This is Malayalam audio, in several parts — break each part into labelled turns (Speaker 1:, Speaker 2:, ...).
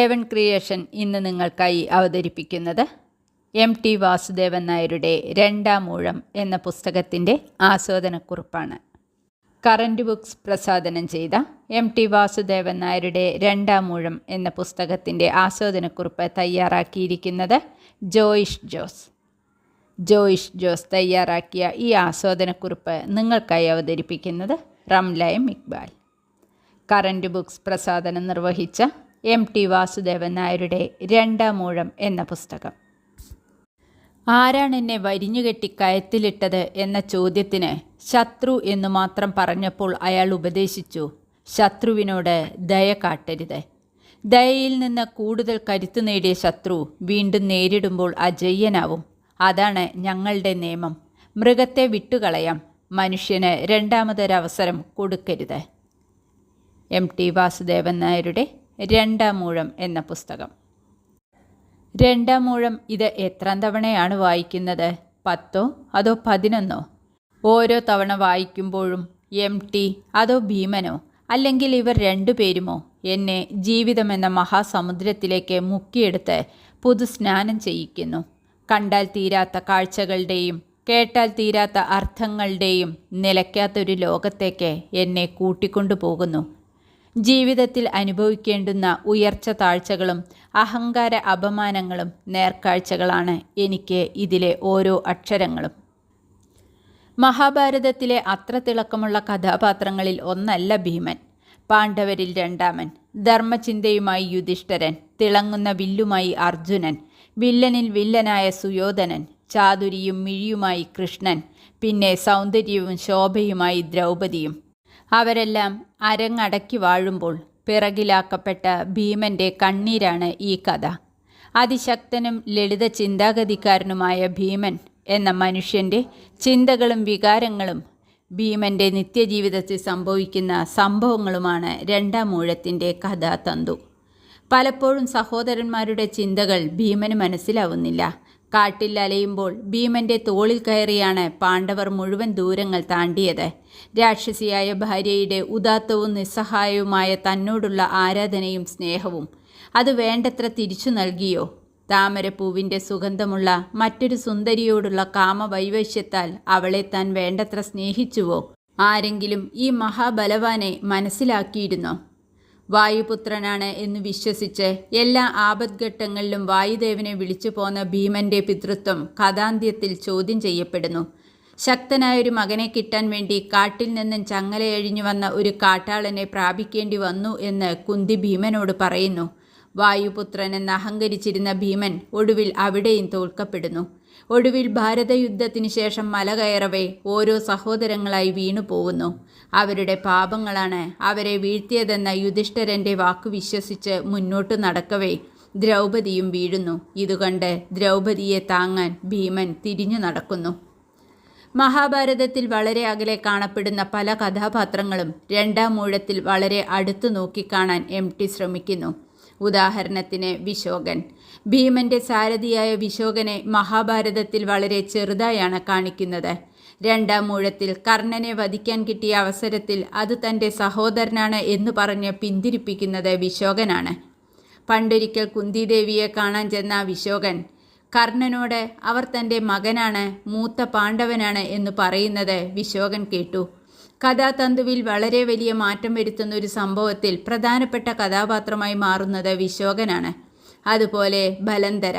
Speaker 1: ഏവൻ ക്രിയേഷൻ ഇന്ന് നിങ്ങൾക്കായി അവതരിപ്പിക്കുന്നത് എം ടി വാസുദേവൻ നായരുടെ രണ്ടാം ഊഴം എന്ന പുസ്തകത്തിന്റെ ആസ്വാദനക്കുറിപ്പാണ്. കറന്റ് ബുക്സ് പ്രസാദനം ചെയ്ത എം ടി വാസുദേവൻ നായരുടെ രണ്ടാം ഊഴം എന്ന പുസ്തകത്തിന്റെ ആസ്വാദനക്കുറിപ്പ് തയ്യാറാക്കിയിരിക്കുന്നത് ജോയിഷ് ജോസ്. ജോയിഷ് ജോസ് തയ്യാറാക്കിയ ഈ ആസ്വാദനക്കുറിപ്പ് നിങ്ങൾക്കായി അവതരിപ്പിക്കുന്നത് റംലയം ഇക്ബാൽ. കറന്റ് ബുക്സ് പ്രസാദനം നിർവഹിച്ച എം ടി വാസുദേവൻ നായരുടെ രണ്ടാം മൂഴം എന്ന പുസ്തകം. ആരാണ് എന്നെ വരിഞ്ഞുകെട്ടി കയത്തിലിട്ടത് എന്ന ചോദ്യത്തിന് ശത്രു എന്നു മാത്രം പറഞ്ഞപ്പോൾ അയാൾ ഉപദേശിച്ചു ശത്രുവിനോട് ദയ കാട്ടരുത്. ദയയിൽ നിന്ന് കൂടുതൽ കരുത്തു നേടിയ ശത്രു വീണ്ടും നേരിടുമ്പോൾ അജയ്യനാവും. അതാണ് ഞങ്ങളുടെ നിയമം. മൃഗത്തെ വിട്ടുകളയാം. മനുഷ്യന് രണ്ടാമതൊരവസരം കൊടുക്കരുത്. എം ടി വാസുദേവൻ നായരുടെ രണ്ടാം മൂഴം എന്ന പുസ്തകം. രണ്ടാം മൂഴം ഇത് എത്രാം തവണയാണ് വായിക്കുന്നത്? പത്തോ അതോ പതിനൊന്നോ? ഓരോ തവണ വായിക്കുമ്പോഴും എം ടി അതോ ഭീമനോ? അല്ലെങ്കിൽ ഇവർ രണ്ടുപേരുമോ എന്നെ ജീവിതമെന്ന മഹാസമുദ്രത്തിലേക്ക് മുക്കിയെടുത്ത് പുതുസ്നാനം ചെയ്യിക്കുന്നു. കണ്ടാൽ തീരാത്ത കാഴ്ചകളുടെയും കേട്ടാൽ തീരാത്ത അർത്ഥങ്ങളുടെയും നിലയ്ക്കാത്തൊരു ലോകത്തേക്ക് എന്നെ കൂട്ടിക്കൊണ്ടു പോകുന്നു ജീവിതത്തിൽ അനുഭവിക്കേണ്ടുന്ന ഉയർച്ച താഴ്ചകളും അഹങ്കാര അപമാനങ്ങളും നേർക്കാഴ്ചകളാണ് എനിക്ക് ഇതിലെ ഓരോ അക്ഷരങ്ങളും. മഹാഭാരതത്തിലെ അത്ര തിളക്കമുള്ള കഥാപാത്രങ്ങളിൽ ഒന്നല്ല ഭീമൻ. പാണ്ഡവരിൽ രണ്ടാമൻ ധർമ്മചിന്തയുമായി യുധിഷ്ഠരൻ തിളങ്ങുന്ന വില്ലുമായി അർജുനൻ വില്ലനിൽ വില്ലനായ സുയോധനൻ ചാതുരിയും മിഴിയുമായി കൃഷ്ണൻ പിന്നെ സൗന്ദര്യവും ശോഭയുമായി ദ്രൗപദിയും. അവരെല്ലാം അരങ്ങടക്കി വാഴുമ്പോൾ പിറകിലാക്കപ്പെട്ട ഭീമന്റെ കണ്ണീരാണ് ഈ കഥ. അതിശക്തനും ലളിത ചിന്താഗതിക്കാരനുമായ ഭീമൻ എന്ന മനുഷ്യന്റെ ചിന്തകളും വികാരങ്ങളും ഭീമന്റെ നിത്യജീവിതത്തിൽ സംഭവിക്കുന്ന സംഭവങ്ങളുമാണ് രണ്ടാം മൂഴത്തിന്റെ കഥാതന്തു. പലപ്പോഴും സഹോദരന്മാരുടെ ചിന്തകൾ ഭീമന് മനസ്സിലാവുന്നില്ല. കാട്ടിൽ അലയുമ്പോൾ ഭീമന്റെ തോളിൽ കയറിയാണ് പാണ്ഡവർ മുഴുവൻ ദൂരങ്ങൾ താണ്ടിയത്. രാക്ഷസിയായ ഭാര്യയുടെ ഉദാത്തവും നിസ്സഹായവുമായ തന്നോടുള്ള ആരാധനയും സ്നേഹവും അത് വേണ്ടത്ര തിരിച്ചു നൽകിയോ? താമരപ്പൂവിന്റെ സുഗന്ധമുള്ള മറ്റൊരു സുന്ദരിയോടുള്ള കാമവൈവശ്യത്താൽ അവളെ താൻ വേണ്ടത്ര സ്നേഹിച്ചുവോ? ആരെങ്കിലും ഈ മഹാബലവാനെ മനസ്സിലാക്കിയിരുന്നോ? വായുപുത്രനാണ് എന്ന് വിശ്വസിച്ച് എല്ലാ ആപദ്ഘട്ടങ്ങളിലും വായുദേവനെ വിളിച്ചു പോന്ന ഭീമന്റെ പിതൃത്വം കഥാന്ത്യത്തിൽ ചോദ്യം ചെയ്യപ്പെടുന്നു. ശക്തനായൊരു മകനെ കിട്ടാൻ വേണ്ടി കാട്ടിൽ നിന്നും ചങ്ങലയഴിഞ്ഞു വന്ന ഒരു കാട്ടാളനെ പ്രാപിക്കേണ്ടി വന്നു എന്ന് കുന്തി ഭീമനോട് പറയുന്നു. വായുപുത്രൻ എന്ന് അഹങ്കരിച്ചിരുന്ന ഭീമൻ ഒടുവിൽ അവിടെയും തോൽക്കപ്പെടുന്നു. ഒടുവിൽ ഭാരതയുദ്ധത്തിന് ശേഷം മല കയറവേ ഓരോ സഹോദരങ്ങളായി വീണു പോകുന്നു. അവരുടെ പാപങ്ങളാണ് അവരെ വീഴ്ത്തിയതെന്ന യുധിഷ്ഠരന്റെ വാക്ക് വിശ്വസിച്ച് മുന്നോട്ട് നടക്കവേ ദ്രൗപദിയും വീഴുന്നു. ഇതുകണ്ട് ദ്രൗപദിയെ താങ്ങാൻ ഭീമൻ തിരിഞ്ഞു നടക്കുന്നു. മഹാഭാരതത്തിൽ വളരെ അകലെ കാണപ്പെടുന്ന പല കഥാപാത്രങ്ങളും രണ്ടാം മൂഴത്തിൽ വളരെ അടുത്തു നോക്കിക്കാണാൻ എം ടി ശ്രമിക്കുന്നു. ഉദാഹരണത്തിന് വിശോകൻ. ഭീമന്റെ സാരഥിയായ വിശോകനെ മഹാഭാരതത്തിൽ വളരെ ചെറുതായാണ് കാണിക്കുന്നത്. രണ്ടാം മൂഴത്തിൽ കർണനെ വധിക്കാൻ കിട്ടിയ അവസരത്തിൽ അത് തന്റെ സഹോദരനാണ് എന്ന് പറഞ്ഞ് പിന്തിരിപ്പിക്കുന്നത് വിശോകനാണ്. പണ്ടൊരിക്കൽ കുന്തിദേവിയെ കാണാൻ ചെന്ന വിശോകൻ കർണനോട് അവർ തന്റെ മകനാണ് മൂത്ത പാണ്ഡവനാണ് എന്ന് പറയുന്നത് വിശോകൻ കേട്ടു. കഥാതന്തുവിൽ വളരെ വലിയ മാറ്റം വരുത്തുന്ന ഒരു സംഭവത്തിൽ പ്രധാനപ്പെട്ട കഥാപാത്രമായി മാറുന്നത് വിശോകനാണ്. അതുപോലെ ബലന്തര.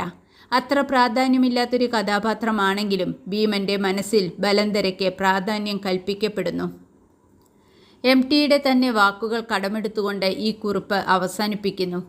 Speaker 1: അത്ര പ്രാധാന്യമില്ലാത്തൊരു കഥാപാത്രമാണെങ്കിലും ഭീമന്റെ മനസ്സിൽ ബലന്തരയ്ക്ക് പ്രാധാന്യം കൽപ്പിക്കപ്പെടുന്നു. എം ടിയുടെ തന്നെ വാക്കുകൾ കടമെടുത്തുകൊണ്ട് ഈ കുറിപ്പ് അവസാനിപ്പിക്കുന്നു.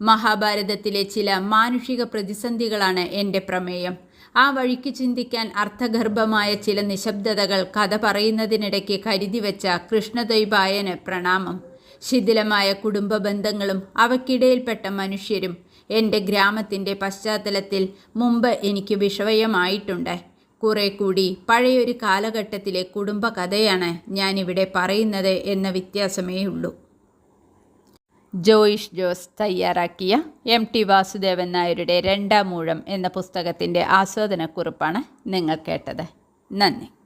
Speaker 1: മഹാഭാരതത്തിലെ ചില മാനുഷിക പ്രതിസന്ധികളാണ് എന്റെ പ്രമേയം. ആ വഴിക്ക് ചിന്തിക്കാൻ അർത്ഥഗർഭമായ ചില നിശബ്ദതകൾ കഥ പറയുന്നതിനിടയ്ക്ക് കരുതി വെച്ച കൃഷ്ണദ്വൈപായന് പ്രണാമം. ശിഥിലമായ കുടുംബ ബന്ധങ്ങളും അവക്കിടയിൽപ്പെട്ട മനുഷ്യരും എന്റെ ഗ്രാമത്തിന്റെ പശ്ചാത്തലത്തിൽ മുമ്പ് എനിക്ക് വിഷവയമായിട്ടുണ്ട്. കുറെ കൂടി പഴയൊരു കാലഘട്ടത്തിലെ കുടുംബകഥയാണ് ഞാനിവിടെ പറയുന്നത് എന്ന വ്യത്യാസമേ ഉള്ളൂ ജോയിഷ് ജോസ് തയ്യാറാക്കിയ എം ടി വാസുദേവൻ നായരുടെ രണ്ടാം മൂഴം എന്ന പുസ്തകത്തിന്റെ ആസ്വാദനക്കുറിപ്പാണ് നിങ്ങൾ കേട്ടത്. നന്ദി.